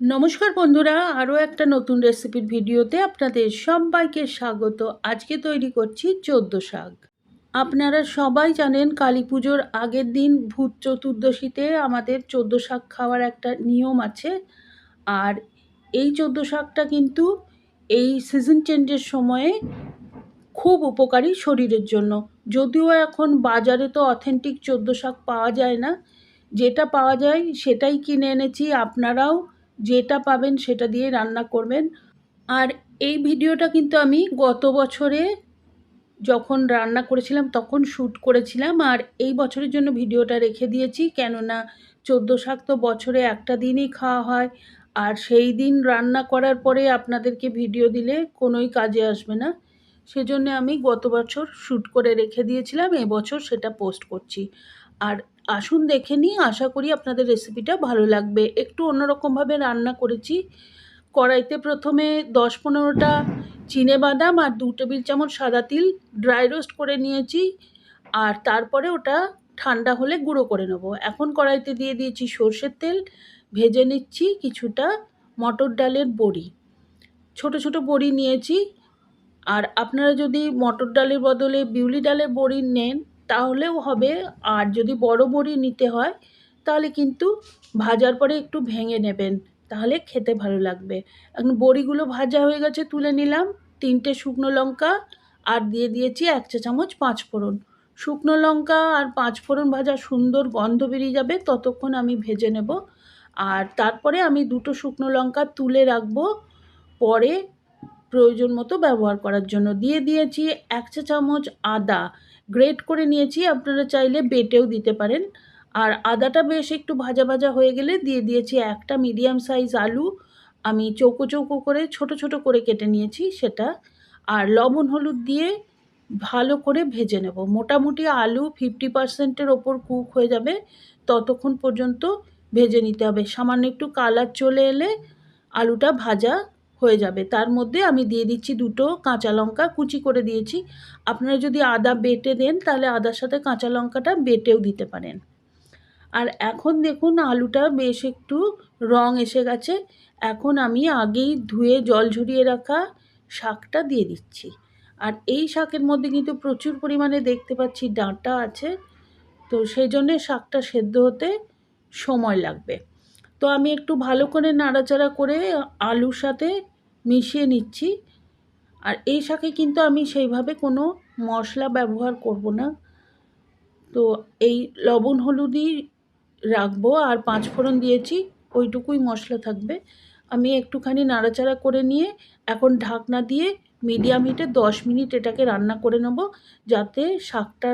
নমস্কার বন্ধুরা, আরও একটা নতুন রেসিপির ভিডিওতে আপনাদের সবাইকে স্বাগত। আজকে তৈরি করছি চোদ্দ শাক। আপনারা সবাই জানেন কালী পুজোর আগের দিন ভূত চতুর্দশীতে আমাদের চোদ্দ শাক খাওয়ার একটা নিয়ম আছে। আর এই চোদ্দ শাকটা কিন্তু এই সিজন চেঞ্জের সময়ে খুব উপকারী শরীরের জন্য। যদিও এখন বাজারে তো অথেন্টিক চোদ্দ শাক পাওয়া যায় না। যেটা পাওয়া যায় সেটাই কিনে এনেছি। আপনারাও যেটা পাবেন সেটা দিয়ে রান্না করবেন। আর এই ভিডিওটা কিন্তু আমি গত বছরে যখন রান্না করেছিলাম তখন শ্যুট করেছিলাম। আর এই বছরের জন্য ভিডিওটা রেখে দিয়েছি। কেননা চোদ্দ শাক তো বছরে একটা দিনই খাওয়া হয়। আর সেই দিন রান্না করার পরে আপনাদেরকে ভিডিও দিলে কোনোই কাজে আসবে না। সেজন্য আমি গত বছর শ্যুট করে রেখে দিয়েছিলাম। এবছর সেটা পোস্ট করছি। আর আসুন দেখে নিই, আশা করি আপনাদের রেসিপিটা ভালো লাগবে। একটু অন্যরকমভাবে রান্না করেছি। কড়াইতে প্রথমে দশ পনেরোটা চিনে বাদাম আর দু টেবিল চামচ সাদা তিল ড্রাই রোস্ট করে নিয়েছি। আর তারপরে ওটা ঠান্ডা হলে গুঁড়ো করে নেব। এখন কড়াইতে দিয়ে দিয়েছি সর্ষের তেল। ভেজে নিচ্ছি কিছুটা মটর ডালের বড়ি। ছোট ছোট বড়ি নিয়েছি। আর আপনারা যদি মটর ডালের বদলে বিউলি ডালের বড়ি নেন তাহলেও হবে। আর যদি বড় বড়ি নিতে হয়, তাহলে কিন্তু ভাজার পরে একটু ভেঙে নেবেন, তাহলে খেতে ভালো লাগবে। এখন বড়িগুলো ভাজা হয়ে গেছে, তুলে নিলাম। তিনটে শুকনো লঙ্কা, আর দিয়ে দিয়েছি এক চা চামচ পাঁচ ফোড়ন। শুকনো লঙ্কা আর পাঁচ ফোড়ন ভাজা সুন্দর গন্ধ বেরিয়ে যাবে, ততক্ষণ আমি ভেজে নেব। আর তারপরে আমি দুটো শুকনো লঙ্কা তুলে রাখব, পরে প্রয়োজন মতো ব্যবহার করার জন্য। দিয়ে দিয়েছি এক চা চামচ আদা। গ্রেট করে নিয়েছি, আপনারা চাইলে বেটেও দিতে পারেন। আর আদাটা বেশ একটু ভাজা ভাজা হয়ে গেলে দিয়ে দিয়েছি একটা মিডিয়াম সাইজ আলু। আমি চৌকো চৌকো করে, ছোট ছোট করে কেটে নিয়েছি সেটা। আর লবণ হলুদ দিয়ে ভালো করে ভেজে নেব। মোটামুটি আলু ফিফটি পার্সেন্টের ওপর কুক হয়ে যাবে। ততক্ষণ পর্যন্ত ভেজে নিতে হবে। সামান্য একটু কালার চলে এলে আলুটা ভাজা হয়ে যাবে। তার মধ্যে আমি দিয়ে দিচ্ছি দুটো কাঁচা লঙ্কা, কুচি করে দিয়েছি। আপনারা যদি আদা বেটে দেন, তাহলে আদার সাথে কাঁচা লঙ্কাটা বেটেও দিতে পারেন। আর এখন দেখুন আলুটা বেশ একটু রং এসে গেছে। এখন আমি আগেই ধুয়ে জল ঝরিয়ে রাখা শাকটা দিয়ে দিচ্ছি। আর এই শাকের মধ্যে কিন্তু প্রচুর পরিমাণে দেখতে পাচ্ছি ডাঁটা আছে। তো সেই জন্যে শাকটা সেদ্ধ হতে সময় লাগবে। তো আমি একটু ভালো করে নাড়াচাড়া করে আলুর সাথে মিশিয়ে নিচ্ছি। আর এই শাকে কিন্তু আমি সেইভাবে কোনো মশলা ব্যবহার করব না। তো এই লবণ হলুদই রাখব আর পাঁচ ফোড়ন দিয়েছি, ওইটুকুই মশলা থাকবে। আমি একটুখানি নাড়াচাড়া করে নিয়ে এখন ঢাকনা দিয়ে মিডিয়াম হিটে দশ মিনিট এটাকে রান্না করে নেব, যাতে শাকটা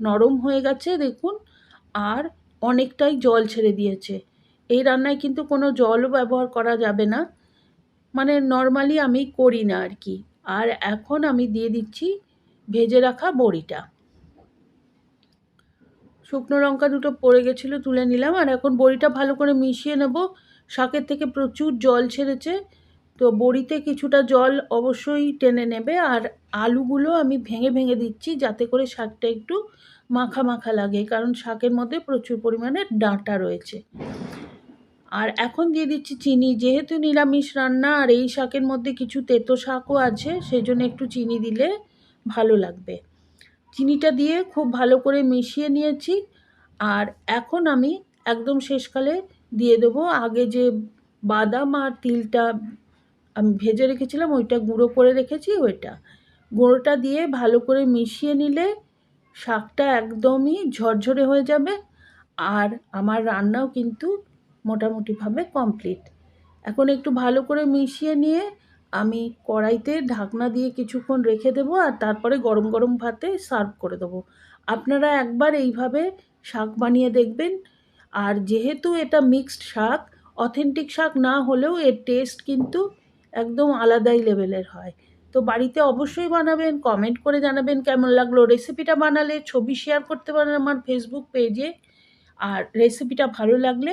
নরম হয়ে গেছে, দেখুন, আর অনেকটাই জল ছেড়ে দিয়েছে। এই রান্নায় কিন্তু কোনো জলও ব্যবহার করা যাবে না। মানে নর্মালি আমি করি না আর কি। আর এখন আমি দিয়ে দিচ্ছি ভেজে রাখা বড়িটা। শুকনো লঙ্কা দুটো পড়ে গেছিল তুলে নিলাম, আর এখন বড়িটা ভালো করে মিশিয়ে নেব। শাকের থেকে প্রচুর জল ছেড়েছে, তো বড়িতে কিছুটা জল অবশ্যই টেনে নেবে, আর আলুগুলো আমি ভেঙে ভেঙে দিচ্ছি যাতে করে শাকটা একটু মাখা মাখা লাগে, কারণ শাকের মধ্যে প্রচুর পরিমাণে ডাঁটা রয়েছে। আর এখন দিয়ে দিচ্ছি চিনি। যেহেতু নিরামিষ রান্না আর এই শাকের মধ্যে কিছু তেতো শাকও আছে সেই জন্য একটু চিনি দিলে ভালো লাগবে। চিনিটা দিয়ে খুব ভালো করে মিশিয়ে নিয়েছি। আর এখন আমি একদম শেষকালে দিয়ে দেবো। আগে যে বাদাম আর তিলটা আমি ভেজে রেখেছিলাম, ওইটা গুঁড়ো করে রেখেছি, ওইটা। গুঁড়োটা দিয়ে ভালো করে মিশিয়ে নিলে শাকটা একদমই ঝরঝরে হয়ে যাবে। আর আমার রান্নাও কিন্তু মোটামুটিভাবে কমপ্লিট এখন একটু ভালো করে মিশিয়ে নিয়ে আমি কড়াইতে ঢাকনা দিয়ে কিছুক্ষণ রেখে দেবো আর তারপরে গরম গরম ভাতে সার্ভ করে দেবো। আপনারা একবার এইভাবে শাক বানিয়ে দেখবেন। আর যেহেতু এটা মিক্সড শাক অথেন্টিক শাক না হলেও এর টেস্ট কিন্তু একদম আলাদাই লেভেলের হয়। তো বাড়িতে অবশ্যই বানাবেন কমেন্ট করে জানাবেন কেমন লাগল রেসিপিটা বানালে, ছবি শেয়ার করতে পারেন আমার ফেসবুক পেজে আর রেসিপিটা ভালো লাগলে